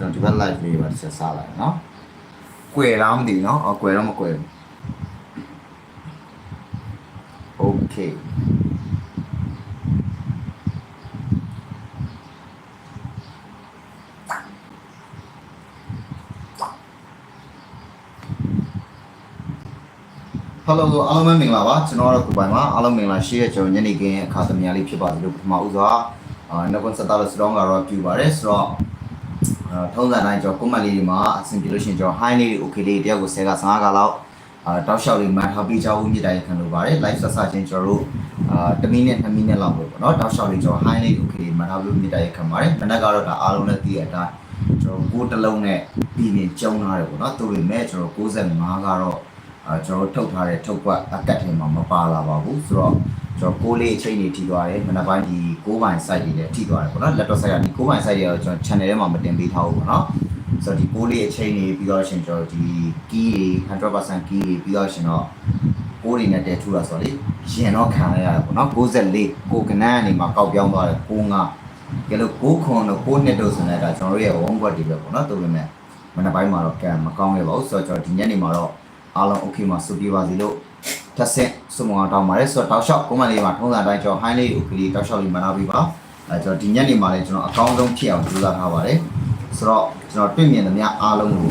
ကျွန်တော်ဒီဘက် live လေးပါတစ်ချက်စားလိုက်နော်။ကွယ်လားမသိဘူးနော်။အော်ကွယ်တော့မကွယ်ဘူး။ Okay ဟယ်လိုအားလုံးပဲမင်္ဂလာပါကျွန်တော်ကတော့ကိုပိုင်ပါအားလုံးမင်္ဂလာရှိရကျွန်တော်ညနေခင်းအခါသမယလေးဖြစ်ပါစေလို့ပထမဦးစွာအာနောက်ကွန်စတာလို့စတော့ကတော့ပြပါတယ်ဆိုတော့အာ ထုံးစံတိုင်းကျွန်တော်ကွန်မန့်လေးတွေမှာအဆင်ပြေလို့ရှိရင်ကျွန်တော် high လေးတွေ okay လေးတယောက်ကို10က15ကလောက်အာတောက်လျှောက်လေးမှန်ထားပြီးကြောင်းဦးမြစ်တိုင်းခံလို့ပါတယ် live ဆက်ဆက်ချင်းကျွန်တော်တို့အာ1မိနစ်2မိနစ်လောက်ပဲပေါ့နော်တောက်လျှောက်လေးကျွန်တော် high လေး okay လေးမှန်ထားပြီးမြစ်တိုင်းခံပါတယ်မနက်ကတော့ဒါအားလုံးလည်းသိရတဲ့အတိုင်းကျွန်တော်ကိုယ်တစ်လုံးနဲ့ပြီးရင်ကျုံထားတယ်ပေါ့နော်သူပေမဲ့ကျွန်တော်65ကတော့အဲကျွန်တော်ထုတ်ထားတဲ့ထုတ်ကွက်အကတ်ထဲမှာမပါလာပါဘူးဆိုတော့ ကျွန်တော်ကိုးလေးအချိန်ကြီးထိသွားတယ်မနက်ပိုင်းဒီ6ပိုင်း site တွေလည်းထိသွားတယ်ပေါ့နော် laptop site ကဒီ6ပိုင်း site တွေကတော့ကျွန်တော် channel ထဲမှာမတင်ပေးထားဘူးပေါ့နော်ဆိုတော့ဒီကိုးလေးအချိန်ကြီးပြီးတော့ရှင်ကျွန်တော်ဒီ key တွေ100% key တွေပြီးတော့ရှင်တော့ကိုးတွေနဲ့တဲထူတာဆိုတော့လေရင်တော့ခံလိုက်ရတယ်ပေါ့နော်64ကိုကနန်းအနေမှာကောက်ပြောင်းသွားတယ်95ကဲလို့6ခွန်တော့6နှစ်တို့ဆိုနေတာကျွန်တော်တို့ရဲ့ one word တွေပဲပေါ့နော်သူပေမဲ့မနက်ပိုင်းမှာတော့ကံမကောင်းခဲ့ပါဘူးဆိုတော့ကျွန်တော်ဒီညနေမှာတော့အားလုံး okay မှာစုပြပါစီလို့ တက်ဆက်စုံအောင်တောင်းပါတယ်ဆိုတော့တောက်လျှောက်ကိုမလေးမှာထုံးစံတိုင်းကျွန်တော် high လေး okay လေးတောက်လျှောက်လေးမှတ်ထားပြီးပါအဲကျွန်တော်ဒီညနေမှာလည်းကျွန်တော်အကောင်းဆုံးဖြစ်အောင်ကြိုးစားထားပါတယ်ဆိုတော့ကျွန်တော်တွေ့မြင်သမျှအားလုံးကို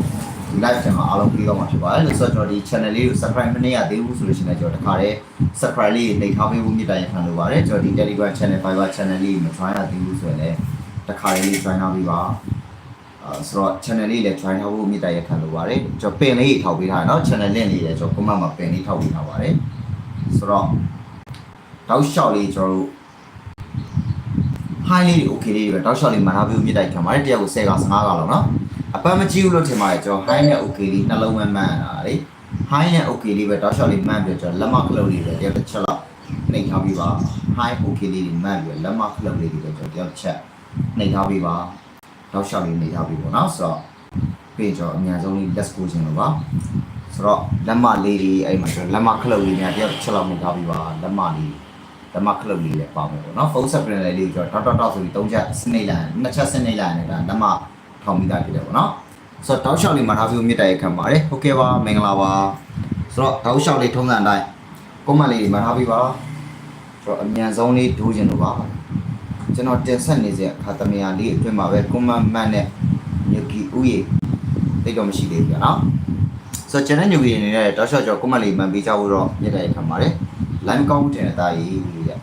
ဒီ live ထဲမှာအားလုံးပြီးတော့မှာဖြစ်ပါတယ်လို့ဆိုတော့ကျွန်တော်ဒီ channel လေးကို subscribe မနေရသေးဘူးဆိုလို့ရှိရင်လည်းကျွန်တော်တခါတည်း subscribe လေးနှိပ်ထားပေးဖို့မြစ်တာရခံလိုပါတယ်ကျွန်တော်ဒီ Telegram channel Fiverr channel လေးမ join ရသေးဘူးဆိုရင်လည်းတခါလေး join ထားပြီးပါအဲ ဆိုတော့ channel လေးလည်း join ထားဖို့မြစ်တာရခံလိုပါတယ်ကျွန်တော်ပင်လေးထောက်ပေးထားတယ်เนาะ channel link လေးလည်းကျွန်တော် comment မှာပင်လေးထောက်ပေးထားပါတယ်ဆိုတော့တောက်လျှောက်လေးကျွန်တော်တို့ high လေးတွေ okay လေးတွေပဲတောက်လျှောက်လေးမှန်ထားပြီးမြစ်တိုက်ခံပါတယ်တယောက်ကို10က15ကလောက်เนาะအပန်းမကြည့်ဘူးလို့ထင်ပါတယ်ကျွန်တော် high နဲ့ okay လေးနှလုံးမှန်မှန်တာလေ high နဲ့ okay လေးပဲတောက်လျှောက်လေးမှန်ပြီးကျွန်တော်လက်မခလုတ်လေးပဲတယောက်တစ်ချက်လောက်နှိပ်ထားပြီးပါ high okay လေးတွေမှန်ပြီးလက်မခလုတ်လေးတွေပဲကျွန်တော်တယောက်တစ်ချက်နှိပ်ထားပြီးပါ တောက်လျှောက်လေးနှိပ်ထားပြီးပေါ့နော်ဆိုတော့ပြီးကျွန်တော်အများဆုံးလေး let's go ခြင်းလို့ပါဆိုတော့လက်မလေးတွေအဲ့မှာကျွန်တော်လက်မခလုတ်လေးများတယောက်တစ်ချက်လောက်နှိပ်ထားပြီးပါလက်မလေးလက်မခလုတ်လေးလည်းပါမယ်ပေါ့နော်ဖုန်းဆက်ပရင်လေးကျွန်တော်တောက်တောက်တောက်ဆိုပြီး၃ချက်စနိတ်လိုက်နှစ်ချက်စနိတ်လိုက်နေတာလက်မထောင်ပြီးသားဖြစ်တယ်ပေါ့နော်ဆိုတော့တောက်လျှောက်လေးမှာထားပြီးမြစ်တိုင်ခံပါတယ်ဟုတ်ကဲ့ပါမင်္ဂလာပါဆိုတော့တောက်လျှောက်လေးထုံးစံအတိုင်းကွန်မန့်လေးမှာထားပြီးပါဆိုတော့အမြန်ဆုံးလေးဒိုးခြင်းလို့ပါ ကျွန်တော်တင်ဆက်နေစေအခါသမယလေးအတွင်းမှာပဲကွန်မန့်မန့်နဲ့ညူကီဥယေတိတ်တော့မရှိသေးဘူးကြာနော်ဆိုတော့ကျွန်တော်ညူကီအနေနဲ့တောက်လျှောက်ကျော်ကွန်မန့်လေးမှန်ပေးကြဖို့တော့မြစ်တိုင်ခံပါတယ် line ကောင်းတင်တဲ့အသားကြီးတဲ့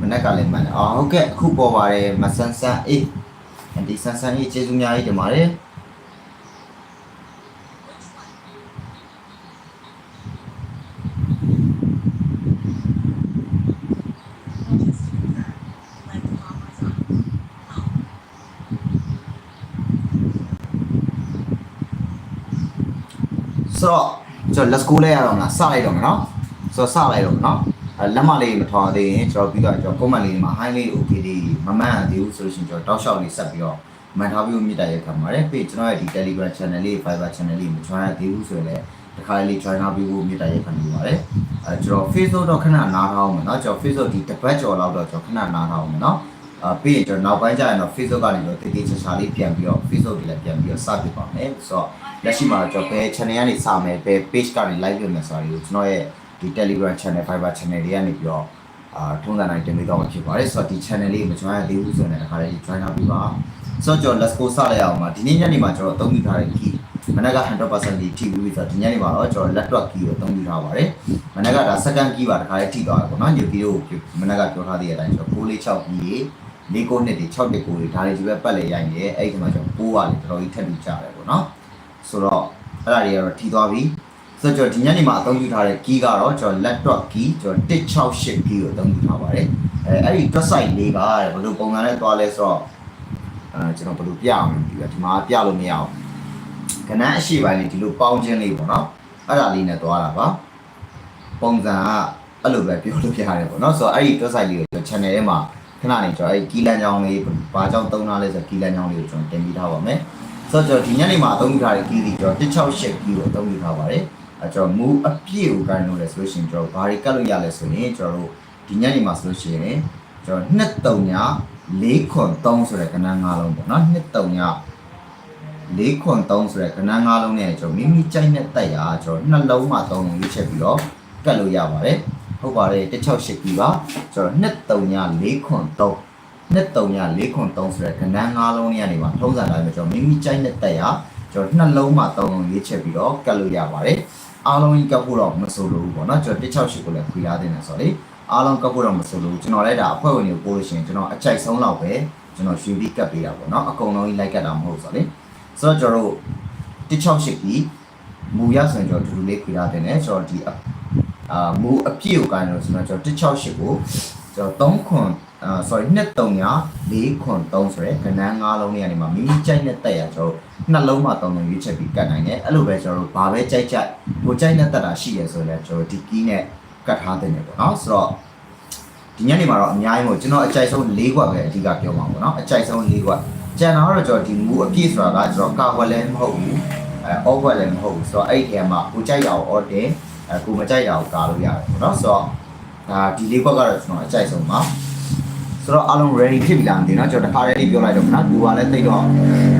မနေ့ကလည်းမှန်တယ်အော်ဟုတ်ကဲ့အခုပေါ်ပါတယ်မဆန်းဆန်းအေးဒီဆန်းဆန်းအေးကျေးဇူးများကြီးတင်ပါတယ် ဆိုတော့ကျွန်တော် let's go လိုက်ရအောင်လားစလိုက်တော့မယ်နော်ဆိုတော့စလိုက်တော့မယ်နော်အဲလက်မလေးမထော်သေးရင်ကျွန်တော်ပြီးတော့ကျွန်တော် comment လေးမှာ high လေး okay လေးမမှန်ရသေးဘူးဆိုလို့ရှိရင်ကျွန်တော်တောက်လျှောက်လေးဆက်ပြီးတော့မှန်ထားပြီးမြစ်တာရခံပါတယ်ပြီးကျွန်တော်ရဲ့ဒီ Telegram channel လေး Fiverr channel လေးမ join ရသေးဘူးဆိုရင်လည်းတခါလေး join ထားပြီးဖို့မြစ်တာရခံနေပါတယ်အဲကျွန်တော် Facebook တော့ခဏနားထားအောင်မယ်နော်ကျွန်တော် Facebook ဒီတစ်ပတ်ကျော်လောက်တော့ကျွန်တော်ခဏနားထားအောင်မယ်နော်အာပြီးရင်ကျွန်တော်နောက်ပိုင်းကျရင်တော့ Facebook ကနေတော့တည်တည်ချာချာလေးပြန်ပြီးတော့ Facebook တွေလည်းပြန်ပြီးတော့စပြပါမယ်ဆိုတော့ လက်ရှိမှာတော့ကျွန်တော်ဘယ် channel ကနေစမယ်ဘယ် page ကနေ live လုပ်မယ်ဆိုတာကိုကျွန်တော်ရဲ့ဒီ Telegram channel Fiverr channel တွေကနေပြီးတော့အာထုံးစံတိုင်းတင်ပေးတော့မှာဖြစ်ပါတယ်ဆိုတော့ဒီ channel လေးမ join ရသေးဘူးဆိုရင်လည်းတစ်ခါလေး join လုပ်ပြီးပါဆိုတော့ကျွန်တော် let's go စလိုက်အောင်ပါဒီနေ့ညနေမှာကျွန်တော်အသုံးပြုထားတဲ့ key မနက်က100%ဒီ TV ဆိုတော့ဒီညနေမှာတော့ကျွန်တော် laptop key ကိုအသုံးပြုထားပါတယ်မနက်ကဒါ second key ပါတစ်ခါလေးထိသွားတယ်ပေါ့နော်ညဗီဒီယိုကိုမနက်ကပြောထားတဲ့အတိုင်းကျွန်တော်646 key လေးကိုနှစ်တွေ6နှစ်ကိုတွေဒါတွေဒီဘက်ပတ်လေရိုက်နေတယ်အဲ့ဒီမှာကျွန်တော်ပိုးပါလေတော်တော်ကြီးထက်ပြီးကြတယ်ပေါ့နော် ဆိုတော့အဲ့ဒါတွေကတော့ထိသွားပြီဆိုတော့ကျွန်တော်ဒီညနေမှာအသုံးပြုထားတဲ့ key ကတော့ကျွန်တော် laptop key ကျွန်တော်168 key ကိုအသုံးပြုထားပါတယ်အဲအဲ့ဒီ website လေးကဘယ်လိုပုံစံနဲ့သွားလဲဆိုတော့အဲကျွန်တော်ဘယ်လိုပြအောင်ဒီကဒီမှာပြလို့မရအောင်ကနန်းအရှိပိုင်းလေးဒီလိုပေါင်းခြင်းလေးပေါ့နော်အဲ့ဒါလေးနဲ့သွားတာပါပုံစံကအဲ့လိုပဲပြောလို့ပြရတယ်ပေါ့နော်ဆိုတော့အဲ့ဒီ website လေးကိုကျွန်တော် channel ထဲမှာခဏနေကျွန်တော်အဲ့ကီလန်ချောင်းလေးဘာကြောင့်သုံးထားလဲဆိုတော့ကီလန်ချောင်းလေးကိုကျွန်တော်တင်ပြထားပါမယ် ဆိုတော့ကျွန်တော်ဒီညနေမှာအသုံးပြုထားတဲ့ကီးဒီကျွန်တော်168ကီးကိုအသုံးပြုထားပါတယ်အဲကျွန်တော်မူအပြည့်ကိုကိုင်းလို့လဲဆိုလို့ရှိရင်ကျွန်တော်ဘာတွေကတ်လို့ရလဲဆိုရင်ကျွန်တော်တို့ဒီညနေမှာဆိုလို့ရှိရင်ကျွန်တော်2 3ည4ခွန်3ဆိုတဲ့ကဏ္ဍ၅လုံးပေါ့နော်2 3ည4 4ခွန်3ဆိုတဲ့ကဏ္ဍ၅လုံးနဲ့ကျွန်တော်မိမိကြိုက်တဲ့တက်ရာကျွန်တော်နှလုံးမှာ3လုံးရွေးချက်ပြီးတော့ကတ်လို့ရပါတယ်ဟုတ်ပါတယ်168ပြီပါကျွန်တော်234ခွန်3 234ခွန်3 ဆိုတဲ့ကဏ္ဍ၅လုံးနဲ့ကနေမှာထုံးစံတိုင်းပဲကျွန်တော်မိမိကြိုက်တဲ့တက်ရာကျွန်တော်နှလုံးမှာ3လုံးရွေးချက်ပြီးတော့ကတ်လို့ရပါတယ်အားလုံးကြီးကတ်ဖို့တော့မဆိုလို့ဘူးပေါ့နော်ကျွန်တော်168ကိုလည်းခွေထားတင်တယ်ဆိုတော့လေအားလုံးကတ်ဖို့တော့မဆိုလို့ကျွန်တော်လည်းဒါအဖွဲ့ဝင်တွေကိုပို့လို့ရှိရင်ကျွန်တော်အကြိုက်ဆုံးလောက်ပဲကျွန်တော်ရွှေပြီးကတ်ပေးတာပေါ့နော်အကုန်လုံးကြီးလိုက်ကတ်တာမဟုတ်ဆိုတော့လေဆိုတော့ကျွန်တော်တို့168ကြီးမူရဆိုရင်ကျွန်တော်ဒူဒူလေးခွေထားတင်တယ်ကျွန်တော်ဒီအာမူအပြည့်ကိုကိုင်းလို့ဆိုတော့ကျွန်တော်168ကိုကျွန်တော်3ခွန်အာ sorry 239 4ခွန်3ဆိုရဲကဏ္ဍ၅လုံးလေးကနေမှမိမိကြိုက်တဲ့တက်ရကျွန်တော်နှလုံးမှာ3လုံးရွေးချက်ပြီးကတ်နိုင်တယ်အဲ့လိုပဲကျွန်တော်တို့ဘာပဲကြိုက်ကြိုက်ကိုကြိုက်တဲ့တက်တာရှိရဆိုရင်ကျွန်တော်ဒီကီးနဲ့ကတ်ထားတဲ့နေပေါ့နော်ဆိုတော့ဒီညနေမှာတော့အများကြီးမို့ကျွန်တော်အကြိုက်ဆုံး၄ခွက်ပဲအဓိကပြောမှာပေါ့နော်အကြိုက်ဆုံး၄ခွက်ကျန်တာကတော့ကျွန်တော်ဒီမူအပြည့်ဆိုတာကကျွန်တော်ကာဝယ်လည်းမဟုတ်ဘူးအဲအောဝယ်လည်းမဟုတ်ဘူးဆိုတော့အဲ့ဒီထဲမှာကိုကြိုက်ရအောင် order အဲကိုမကြိုက်ရအောင်ကာလို့ရတယ်ပေါ့နော်ဆိုတော့ဒါဒီ၄ခွက်ကတော့ကျွန်တော်အကြိုက်ဆုံးပါ ဆိုတော့အားလုံး ready ဖြစ်ပြီလားမသိနော်ကျွန်တော်တခါတည်းပြောလိုက်တော့နော်သူကလည်းသိတော့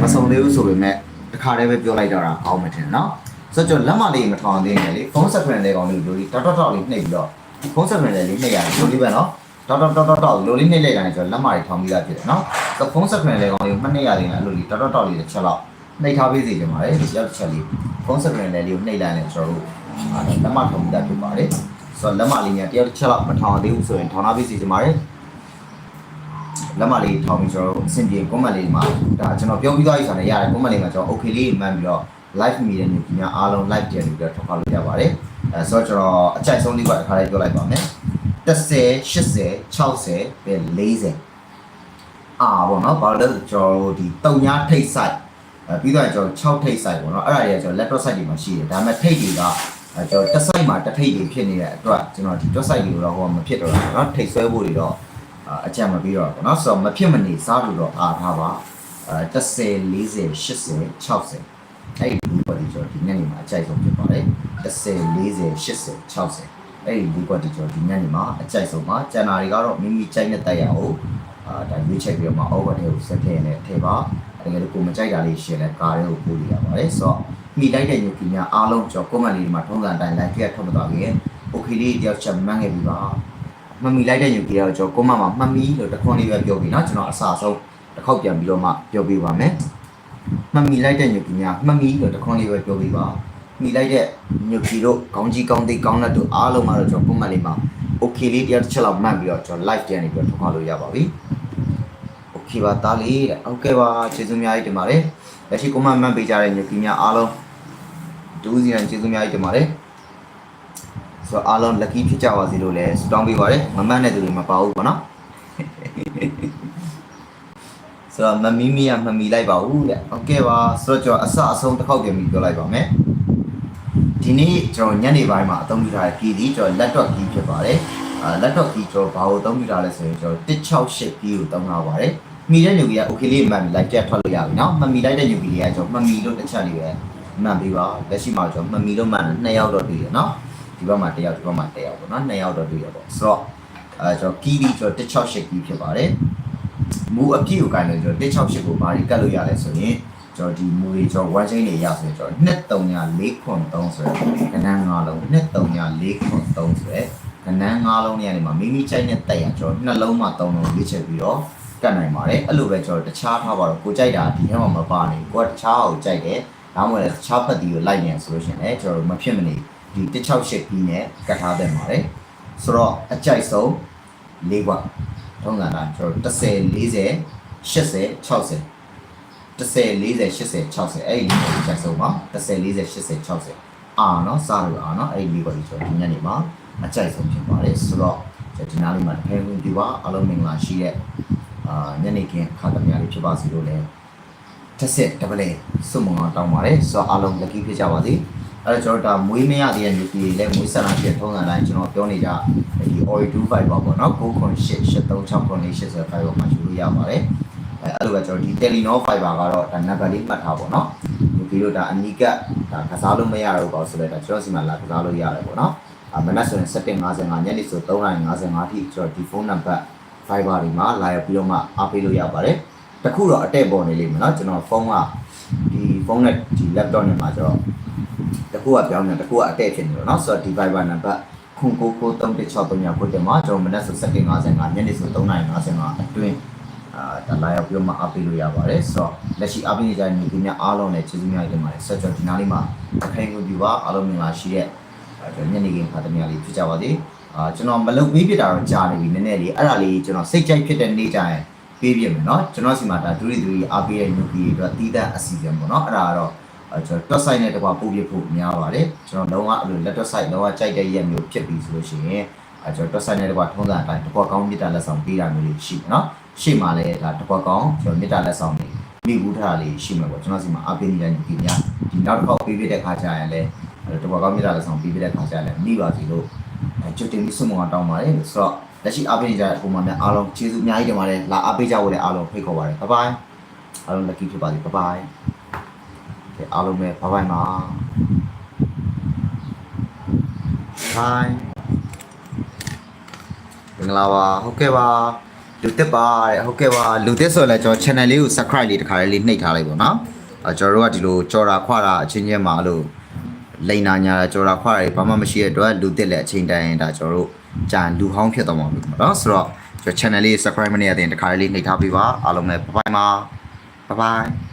မစုံသေးဘူးဆိုပေမဲ့တခါတည်းပဲပြောလိုက်တော့တာအောက်မထင်နော်ဆိုတော့ကျွန်တော်လက်မလေးမထောင်သေးနဲ့လေဖုန်း screen လေးကောင်လေးလိုလေးတောက်တောက်တောက်လေးနှိပ်ပြီးတော့ဖုန်း screen လေးနှိပ်ရတယ်လိုလေးပဲနော်တောက်တောက်တောက်တောက်လိုလေးနှိပ်လိုက်တာနဲ့ကျွန်တော်လက်မလေးထောင်ပြီးသားဖြစ်တယ်နော်ဆိုတော့ဖုန်း screen လေးကောင်လေးမနှိပ်ရသေးဘူးအဲ့လိုလေးတောက်တောက်တောက်လေးတစ်ချက်လောက်နှိပ်ထားပေးစီချင်ပါတယ်ဒီရောက်တစ်ချက်လေးဖုန်း screen လေးလေးကိုနှိပ်လိုက်ရင်ကျွန်တော်တို့လက်မထောင်ပြီးသားဖြစ်ပါတယ်ဆိုတော့လက်မလေးညာတယောက်တစ်ချက်လောက်မထောင်သေးဘူးဆိုရင်ထောင်ထားပေးစီချင်ပါတယ် လက်မလေးထောင်ပြီးကျွန်တော်တို့အဆင်ပြေ comment လေးမှာဒါကျွန်တော်ပြောပြီးသားကြီးဆိုတယ်ရတယ် comment လေးမှာကျွန်တော် okay လေးမှန်ပြီးတော့ live media နေပြညာအားလုံး live တင်ပြီးတော့ထောက်ပါလို့ရပါတယ်အဲဆိုတော့ကျွန်တော်အကြိုက်ဆုံးလေးကတစ်ခါလေးပြောလိုက်ပါမယ်30 80 60ပဲ40အာဘောနော်ဘာလို့လဲဆိုကျွန်တော်တို့ဒီတုံညာထိတ် site အဲပြီးတော့ကျွန်တော်6ထိတ် site ပေါ့နော်အဲ့ဒါတွေကကျွန်တော် laptop site တွေမှာရှိတယ်ဒါပေမဲ့ထိတ်တွေကအဲကျွန်တော်တစ် site မှာတစ်ထိတ်တွေဖြစ်နေတဲ့အတွက်ကျွန်တော်ဒီ top site တွေတော့ဟောမဖြစ်တော့ဘူးเนาะထိတ်ဆွဲဖို့တွေတော့ အာအကြံမပြီးတော့ပေါ့နော်ဆိုတော့မဖြစ်မနေစားလို့တော့အားထားပါအဲ30 40 80 60အဲ့ဒီလူပတ်ဒီကျော်ဒီညနေမှာအကြိုက်ဆုံးဖြစ်ပါတယ်30 40 80 60အဲ့ဒီလူပတ်ဒီကျော်ဒီညနေမှာအကြိုက်ဆုံးပါကျန်တာတွေကတော့မိမိကြိုက်တဲ့တက်ရအောင်အာဒါရွေးချက်ပြီးတော့မှ over တွေကိုဆက်ထည့်နေထည့်ပါတကယ်လို့ကိုမကြိုက်တာလေးရှင်းလဲကားတွေကိုပို့လို့ရပါတယ်ဆိုတော့မိလိုက်တဲ့ညူကီများအားလုံးကျော် comment လေးတွေမှာထုံးစံတိုင်း like ပြထုတ်မသွားခင် okay လေးတယောက်ချက်မှန်းခဲ့ပြီပါ မမီလိုက်တဲ့ယူကြီးတော့ကျွန်တော်ကိုမမှာမမီလို့တစ်ခွန်းလေးပဲပြောပြီးနော်ကျွန်တော်အစာဆုံးတစ်ခေါက်ပြန်ပြီးတော့မှပြောပြပါမယ်မမီလိုက်တဲ့ညုပ်ကြီးများမမီလို့တစ်ခွန်းလေးပဲပြောပြပါမိလိုက်တဲ့ညုပ်ကြီးတို့ကောင်းကြီးကောင်းသေးကောင်းတဲ့တို့အားလုံးမှာတော့ကျွန်တော်ပုံမှန်လေးမှာ okay လေးတရားတစ်ချက်လောက်မှတ်ပြီးတော့ကျွန်တော် live ပြန်နေပြီးတော့ထုတ်ခါလို့ရပါပြီ okay ပါတားလေးတဲ့ okay ပါကျေးဇူးများကြီးတင်ပါတယ်လက်ရှိကိုမမှတ်ပေးကြတဲ့ညုပ်ကြီးများအားလုံးဒူးစီရန်ကျေးဇူးများကြီးတင်ပါတယ် ဆိုတော့အားလုံး lucky ဖြစ်ကြပါစေလို့လည်းဆုတောင်းပေးပါရစေမမတ်တဲ့သူတွေမပါဘူးပေါ့နော်ဆိုတော့မမီမီကမမီလိုက်ပါဘူးတဲ့โอเคပါဆိုတော့ကျွန်တော်အစအဆုံးတစ်ခေါက်ပြန်ပြီးပြောလိုက်ပါမယ်ဒီနေ့ကျွန်တော်ညနေပိုင်းမှာအသုံးပြုထားတဲ့ key ဒီကျွန်တော် laptop key ဖြစ်ပါတယ်အာ laptop key ကျွန်တော်ဘာကိုအသုံးပြုထားလဲဆိုရင်ကျွန်တော်168 key ကိုသုံးထားပါတယ်မိတဲ့ညူကီက okay လေးမှန်ပြီး live ပြထွက်လို့ရပြီเนาะမမီလိုက်တဲ့ညူကီလေးကကျွန်တော်မမီလို့တစ်ချက်လေးပဲမှန်ပြီးပါလက်ရှိမှာကျွန်တော်မမီလို့မှန်တယ်နှစ်ယောက်တော့တွေ့ရเนาะ ဒီဘက်မှာတစ်ယောက်ဒီဘက်မှာတစ်ယောက်ပေါ့နော်နှစ်ယောက်တော့တွေ့ရပေါ့ဆိုတော့အဲကျွန်တော် key ဒီကျွန်တော်168 key ဖြစ်ပါတယ်မူအပြည့်ကိုကိုင်လို့ကျွန်တော်168ကိုဘာတွေကတ်လို့ရလဲဆိုရင်ကျွန်တော်ဒီမူတွေကျွန်တော် one chain တွေရဆိုရင်ကျွန်တော်2343ဆိုရယ်ကဏ္ဍ5လုံး2343ဆိုရယ်ကဏ္ဍ5လုံးနေရာနေမှာမိမိကြိုက်တဲ့တက်ရကျွန်တော်နှလုံးမှာ3လုံးရွေးချယ်ပြီးတော့ကတ်နိုင်ပါတယ်အဲ့လိုပဲကျွန်တော်တခြားထားပါတော့ကိုကြိုက်တာဒီထဲမှာမပါနေကိုကတခြားကိုကြိုက်တယ်ဒါမှမဟုတ်လည်းတခြားဖက်တီကိုလိုက်နေဆိုလို့ရှိရင်လည်းကျွန်တော်မဖြစ်မနေ ဒီ168ပြီးနဲ့ကတ်ထားတဲ့ပါတယ်ဆိုတော့အကြိုက်ဆုံး၄ခွက်ထုံးစံတိုင်းကျွန်တော်30 40 80 60 30 40 80 60အဲ့ဒီလေးကိုအကြိုက်ဆုံးပါ30 40 80 60အာနော်စားလို့အာနော်အဲ့ဒီလေးကိုကျွန်တော်ဒီညနေမှာအကြိုက်ဆုံးဖြစ်ပါတယ်ဆိုတော့ကျွန်တော်ဒီနားလေးမှာတစ်ဖက်ဝင်ပြပါအလုံးမင်္ဂလာရှိတဲ့အာညနေခင်းခါသမီးလေးဖြစ်ပါစေလို့လည်းတစ်ဆက်တပလေစုံမအောင်တောင်းပါတယ်ဆိုတော့အားလုံး lucky ဖြစ်ကြပါစေ အဲ့တော့ကျွန်တော်ဒါမွေးမရသေးတဲ့လူကြီးတွေလည်းမွေးဆန္ဒဖြစ်ထုံးစံတိုင်းကျွန်တော်ပြောနေကြဒီ Ori 2 5ပါပေါ့နော်9.8 8369 85ပါမှာယူလို့ရပါတယ်အဲအဲ့လိုပဲကျွန်တော်ဒီ Telenor Fiber ကတော့ဒါနံပါတ်လေးမှတ်ထားပေါ့နော်လူကြီးတို့ဒါအနီးကပ်ဒါကစားလို့မရတော့ဘူးဆိုတော့ဒါကျွန်တော်စီမှာလာကစားလို့ရတယ်ပေါ့နော်အမနက်ဆိုရင်7:55ညနေဆို3:55ထိကျွန်တော်ဒီဖုန်းနံပါတ် Fiber တွေမှာလာရောက်ပြီးတော့မှအားပေးလို့ရပါတယ်တခုတော့အတက်ပေါ်နေလိမ့်မယ်နော်ကျွန်တော်ဖုန်းကဒီဖုန်းနဲ့ဒီ laptop နဲ့မှာကျတော့ တကူကပြောင်းနေတကူကအတဲ့ဖြစ်နေတော့เนาะဆိုတော့ဒီ Viber နံပါတ်ခုကိုကို3963ကိုတင်မှာကျွန်တော်မနက်ဆို7:55ညနေဆို3:55အတွင်းအာတလာရောက်ပြီးတော့မှအပေးလို့ရပါတယ်ဆိုတော့လက်ရှိအပေးနေကြတဲ့ညီကိုများအားလုံးနဲ့ကျေးဇူးများတင်ပါတယ်ဆက်ကြောဒီနားလေးမှာခိုင်ကိုဒီပါအားလုံးမင်္ဂလာရှိတဲ့အဲညနေခင်းခါသမီးလေးဖြစ်ကြပါသေးအာကျွန်တော်မလုပ်ပြီးပြတာတော့ကြာနေပြီနည်းနည်းလေးအဲ့ဒါလေးကျွန်တော်စိတ်ကြိုက်ဖြစ်တဲ့နေ့ကျရင် ပေးပြမယ်เนาะကျွန်တော်စီမှာဒါဒူရီဒူရီအားပေးတဲ့ new key တွေအတွက်တီးတန့်အစီအစဉ်ပေါ့เนาะအဲ့ဒါကတော့အဲ ကျွန်တော် website နဲ့တကွာပို့ပြဖို့များပါတယ်ကျွန်တော်လုံးဝအဲ့လို laptop site လုံးဝကြိုက်တဲ့ရက်မျိုးဖြစ်ပြီဆိုလို့ရှိရင်အဲကျွန်တော် website နဲ့တကွာထုံးစံအတိုင်းတကွာကောင်းမြစ်တာလက်ဆောင်ပေးတာမျိုးလေးရှိနော်ရှေ့မှာလည်းဒါတကွာကောင်းကျွန်တော်မြစ်တာလက်ဆောင်တွေမိကူထားတာလေးရှိမှာပေါ့ကျွန်တော်စီမှာအပေးနေတိုင်းဒီများဒီနောက်တစ်ခေါက်ပေးပြတဲ့ခါကျရင်လည်းတကွာကောင်းမြစ်တာလက်ဆောင်ပေးပြတဲ့ခါကျရင်လည်းမိပါစီလို့ကျွတ်တင်ပြီးစုံမအောင်တောင်းပါတယ်ဆိုတော့လက်ရှိအပေးနေကြတဲ့ပုံမှန်များအားလုံးကျေးဇူးအများကြီးတင်ပါတယ်လာအပေးကြဖို့လည်းအားလုံးဖိတ်ခေါ်ပါတယ်ဘိုင်ဘိုင်အားလုံး lucky ဖြစ်ပါစေဘိုင်ဘိုင် အားလုံးပဲဘိုင်ဘိုင်ပါဘိုင်မင်္ဂလာပါဟုတ်ကဲ့ပါလူတက်ပါတဲ့ဟုတ်ကဲ့ပါလူတက်ဆိုရင်လည်းကျွန်တော် channel လေးကို subscribe လေးတစ်ခါလေးနှိပ်ထားလိုက်ပါနော်အဲကျွန်တော်တို့ကဒီလိုကြော်တာခွာတာအချင်းချင်းမှာအဲ့လိုလိန်နာညာကြော်တာခွာတာတွေဘာမှမရှိတဲ့အတွက်လူတက်လည်းအချိန်တိုင်းဒါကျွန်တော်တို့ကြာလူဟောင်းဖြစ်သွားမှာပြီပေါ့နော်ဆိုတော့ကျွန်တော် channel လေး subscribe မနေရတဲ့တခါလေးနှိပ်ထားပေးပါအားလုံးပဲဘိုင်ဘိုင်ပါဘိုင်ဘိုင်